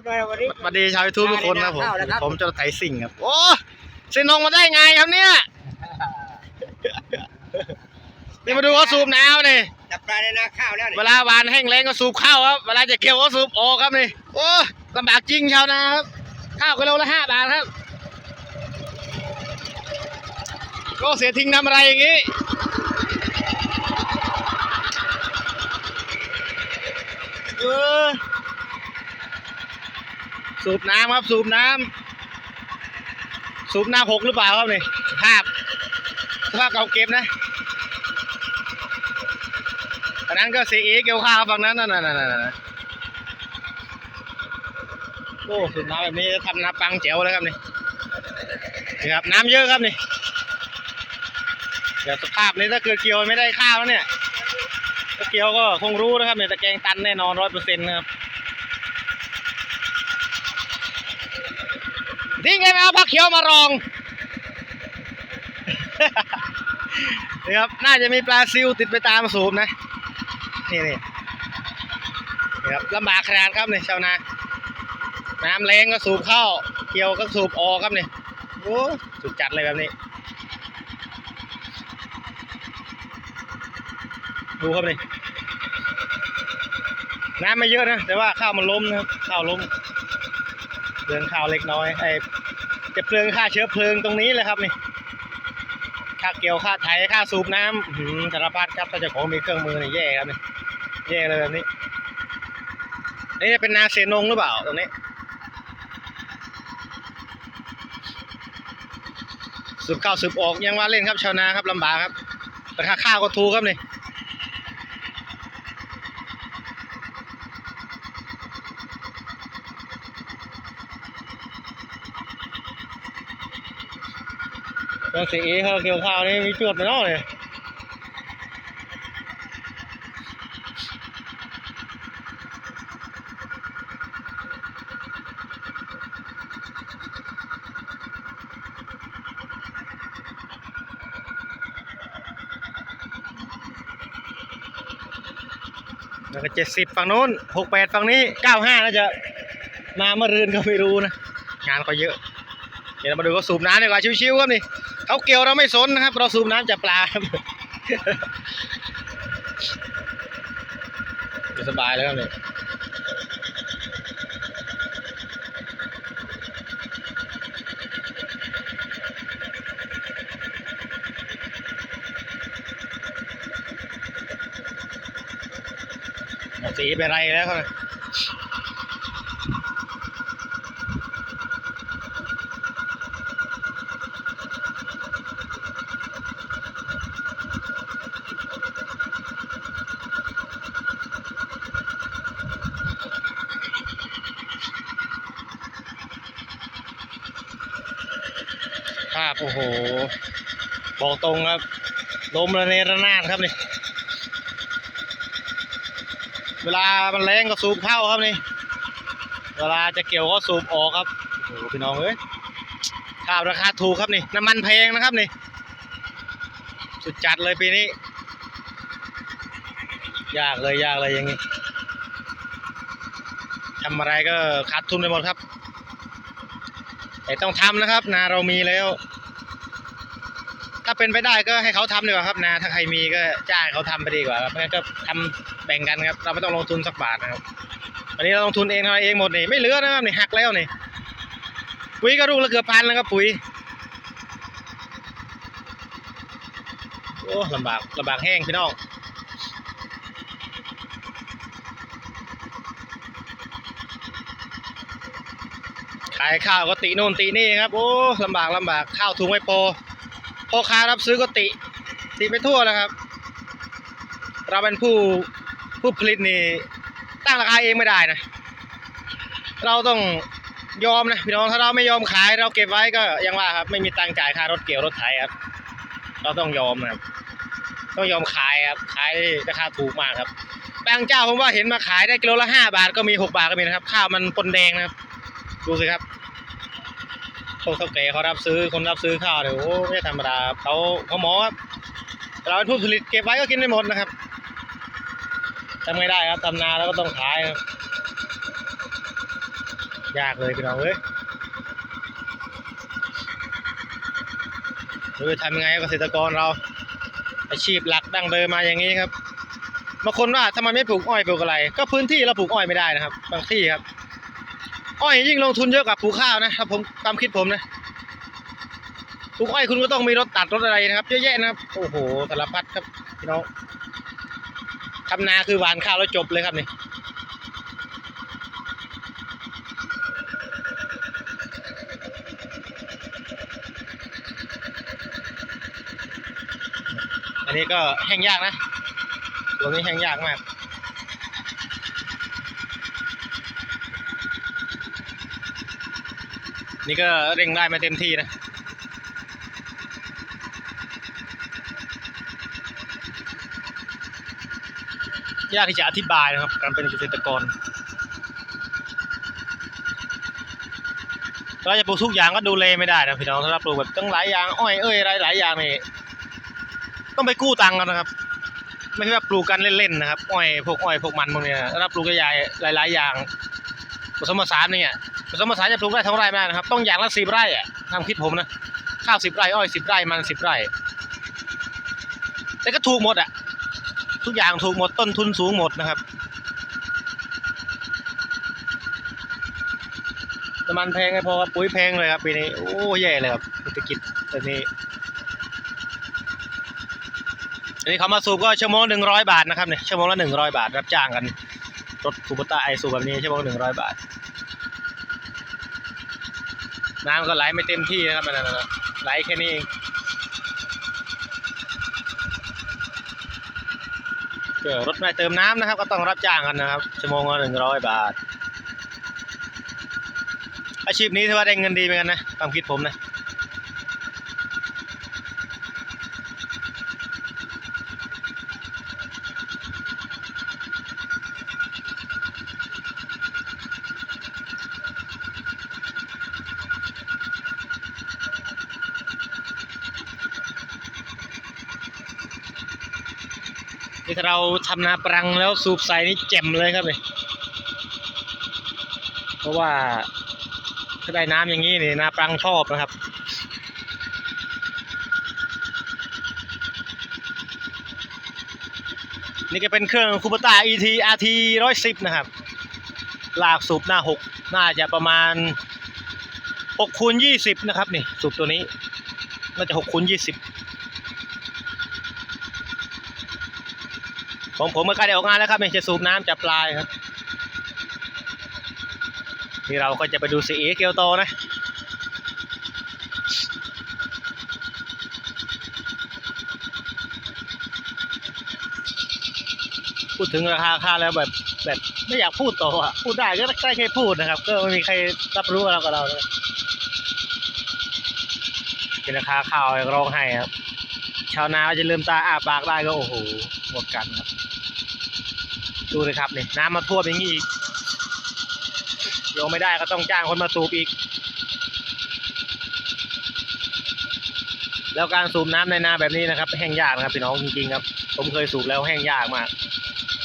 ดเลยวันนี้สวัสดีชาวยูทูบทุกคนนะผมข้าวแล้วครับ ผมเจะไถสิ่งครับ โอ้เซนงมาได้ไงครับเนี่ยนี่มาดูเขาสูบน้ำนี่จับปลาในนาข้าวแล้วเวลาหวานแห้งแล้งก็สูบข้าวครับเวลาจะเกี่ยวก็สูบออกครับนี่โอ้ลำบากจริงชาวนาครับข้าวกิโลละห้าบาทครับก็เสียทิ้งน้ำอะไรอย่างงี้ เออ สูบน้ำครับ สูบน้ำสูบน้ำหกหรือเปล่าครับนี่ภาพสภาพเก่าเก็บนะอันนั้นก็เสีเอเกี่ยวข้าวฝั่งนั้นนั่นน่ะนั่นนั่นโอ้สูบน้ำแบบนี้ทำน้ำปังแจ๋วเลยครับนี่นี่ครับน้ำเยอะครับนี่เดี๋ยวสภาพนี้ถ้าเกิดเกี่ยวไม่ได้ข้าวแล้วเนี่ยถ้าเกี่ยวก็คงรู้นะครับเนี่ยตะแกรงตันแน่นอนร้อยเปอร์เซ็นต์นะครับ ทิ้งไงไหมเอาผักเขียวมารองนี่ครับ น่าจะมีปลาซิวติดไปตามสูบนะ นี่นี่นี่ครับลำบากขนาดครับเนี่ยชาวนา น้ำแรงก็สูบเข้า เกี่ยวก็สูบออกครับเนี่ยโอ้สุดจัดเลยแบบนี้ ดูครับนี่น้ำไม่เยอะนะ แต่ว่าข้าวมันล้มนะครับ ข้าวล้ม เปลืองข้าวเล็กน้อยไอ้จะเปลืองค่าเชื้อเพลิงตรงนี้เลยครับนี่ค่าเกี่ยวค่าไถค่าสูบน้ำหือสารพัดครับถ้าเจะของมีเครื่องมือนี่แย่ครับนี่แย่เลยแบบนี้นี่จะเป็นนาเสนงหรือเปล่าตรงนี้สูบเข้าสูบออกยังว่าเล่นครับชาวนาครับลำบากครับราคาข้าวก็ถูกครับนี่ ตอนเสียเอเขาเกี่ยวข้าวนี่มีจวดไปนอกเลยแล้วก็เจ็ดสิบฝั่งนู้นหกแปดฝั่งนี้เก้าห้าน่าจะมาเมื่อรืนก็ไม่รู้นะ งานก็เยอะ เดี๋ยวเรามาดูเขาสูบน้ำดีกว่าชิวๆครับนี่เขาเกี่ยวเราไม่สนนะครับ เราสูบน้ำจากปลาครับสบายแล้วครับนี่สีเป็นไรแล้วครับาพโอ้โห บอกตรงครับล้มระเนระนาดครับนี่ เวลามันแรงก็สูบเข้าครับนี่ เวลาจะเกี่ยวก็สูบออกครับโอ้โหพี่น้องเอ้ยข้าวราคาถูกครับนี่ น้ำมันแพงนะครับนี่ สุดจัดเลยปีนี้ ยากเลยยากเลยอย่างนี้ทำอะไรก็ขาดทุนไปหมดครับ แต่ต้องทำนะครับ นาเรามีแล้ว ถ้าเป็นไปได้ก็ให้เขาทำดีกว่าครับ นาถ้าใครมีก็จ้างเขาทำไปดีกว่าครับไม่งั้นก็ทำแบ่งกันครับ เราไม่ต้องลงทุนสักบาทนะครับวันนี้เราลงทุนเองทำเองหมดนี่ไม่เหลือนะครับนี่หักแล้วนี่ปุ๋ยก็ลูกละเกือบพันแล้วครับปุ๋ยโอ้ลำบากลำบากแห้งพี่น้อง ขายข้าวก็ติโน่นตินี่ครับ โอ้ลำบากลำบากข้าวถุงไม่พอพ่อค้ารับซื้อก็ติติไปทั่วแล้วครับ เราเป็นผู้ผู้ผลิตนี่ตั้งราคาเองไม่ได้นะ เราต้องยอมนะพี่น้องถ้าเราไม่ยอมขายเราเก็บไว้ก็ยังว่าครับ ไม่มีตังค์จ่ายค่ารถเกี่ยวรถไถครับ เราต้องยอมนะครับต้องยอมขายครับขายราคาถูกมากครับบางเจ้าผมว่าเห็นมาขายได้กิโลละห้าบาทก็มีหกบาทก็มีนะครับ ข้าวมันปนแดงนะครับ ดูสิครับ พวกเท่าแก่เขารับซื้อคนรับซื้อข้าวเนี่ยโอ้ไม่ธรรมดาเขาเขาหมอครับเราเป็นผู้ผลิตเก็บไว้ก็กินไม่หมดนะครับทำไงได้ครับทำนาแล้วก็ต้องขายครับยากเลยพี่น้องเอ้ยเออทำยังไงเกษตรกรเรา อาชีพหลักดั้งเดิมมาอย่างนี้ครับบางคนว่าทำไมไม่ปลูกอ้อยปลูกอะไร ก็พื้นที่เราปลูกอ้อยไม่ได้นะครับ บางที่ครับ อ้อยยิ่งลงทุนเยอะกว่าปลูกข้าวนะครับผมตามคิดผมนะปลูกอ้อยคุณก็ต้องมีรถตัดรถอะไรนะครับเยอะแยะนะครับโอ้โหสารพัดครับพี่น้องทำนาคือหวานข้าวแล้วจบเลยครับนี่อันนี้ก็แห้งยากนะตรงนี้แห้งยากมาก นี่ก็เร่งได้ไม่เต็มที่นะยากที่จะอธิบายนะครับ การเป็นเกษตรกรเราจะปลูกทุกอย่างก็ดูแลไม่ได้นะพี่น้องถ้าเราปลูกแบบตั้งหลายอย่างอ้อยเอ้ยอะไรหลายอย่างนี่ต้องไปกู้ตังค์กันนะครับ ไม่ใช่ว่าปลูกกันเล่นๆนะครับอ้อยพวกอ้อยพวกมันพวกเนี้ยถ้าเราปลูกใหญ่ๆหลายๆอย่างผสมผสานเนี่ย ผสมผสานจะปลูกได้ทั้งไร่ไม่ได้นะครับ ต้องอย่างละสิบไร่อะตามคิดผมนะข้าวสิบไร่อ้อยสิบไร่มันสิบไร่ แต่ก็ถูกหมดอะทุกอย่างถูกหมดต้นทุนสูงหมดนะครับน้ำมันแพงไงพอปุ๋ยแพงเลยครับปีนี้ โอ้แย่เลยครับเศรษฐกิจตอนนี้อันนี้เขามาสูบก็ชั่วโมงหนึ่งร้อยบาทนะครับเนี่ยชั่วโมงละหนึ่งร้อยบาทรับจ้างกันรถคูปต้าไอสูบแบบนี้ชั่วโมงหนึ่งร้อยบาท น้ำก็ไหลไม่เต็มที่นะครับนั่นนะไหลแค่นี้เองเออรถไม่เติมน้ำนะครับ ก็ต้องรับจ้างกันนะครับ ชั่วโมงละหนึ่งร้อยบาท อาชีพนี้ถือว่าได้เงินดีเหมือนกันนะความคิดผมนะ นี่ถ้าเราทำนาปรังแล้วสูบใส่นี่แจ่มเลยครับเลยเพราะว่าถ้าได้น้ำอย่างนี้นี่นาปรังชอบนะครับนี่ก็เป็นเครื่องคูปต้า ET RT 110 นะครับ ลากสูบหน้า 6 น่าจะประมาณ6คูณ20 นะครับนี่ สูบตัวนี้ น่าจะ6คูณ20 ของผมก็ใกล้ได้ออกงานแล้วครับนี่จะสูบน้ำจับปลายครับนี่เราก็จะไปดูสีเกียวโตนะพูดถึงราคาค่าแล้วแบบแบบไม่อยากพูดต่ออะพูดได้ก็ได้แค่พูดนะครับ ก็ไม่มีใครรับรู้เรากับเราเลยเป็นราคาข้าวร้องไห้ครับ ชาวนาก็จะลืมตาอ้าปากได้ก็โอ้โหหมดกันครับ ดูเลยครับนี่น้ำมาท่วมอย่างนี้อีกโยงไม่ได้ก็ต้องจ้างคนมาสูบอีก แล้วการสูบน้ำในนาแบบนี้นะครับ แห้งยากนะครับพี่น้องจริงๆครับ ผมเคยสูบแล้วแห้งยากมาก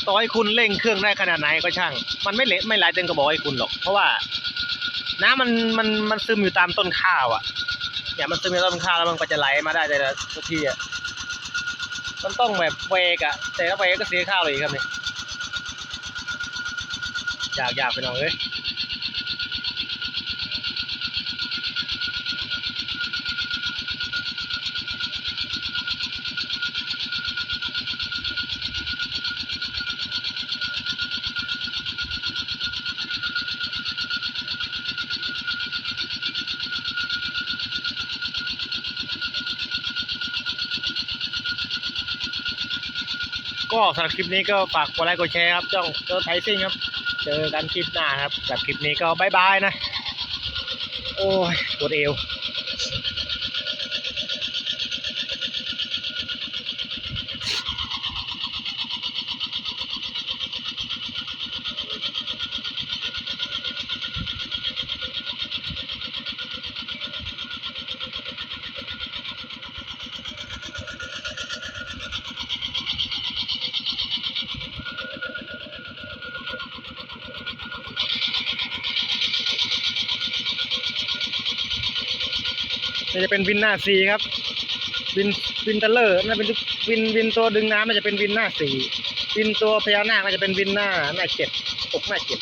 ต่อให้คุณเร่งเครื่องได้ขนาดไหนก็ช่าง มันไม่เละไม่ไหลเต็มกระบอกให้คุณหรอก เพราะว่า น้ำมันมันมันซึมอยู่ตามต้นข้าวอะเนี่ยมันซึมอยู่ตามต้นข้าวแล้วมันก็จะไหลมาได้แต่ละที่อะ มันต้องแบบเวกอะแต่ถ้าเวกก็เสียข้าวเลยครับเนี่ยอยากอยากไปน้อยเลย ก็สำหรับคลิปนี้ก็ฝากกดไลค์กดแชร์ครับจ้องเจอไทซิ่งครับ เจอกันคลิปหน้าครับสำหรับคลิปนี้ก็บายบายนะ โอ้ยปวดเอว นี่จะเป็นวินหน้าสีครับ วินวินเตลเลอร์น่าเป็นวินวินตัวดึงน้ำมันจะเป็นวินหน้าสี่วินตัวพญานาคมันจะเป็นวินหน้าหน้าเจ็ดอกหน้าเจ็ด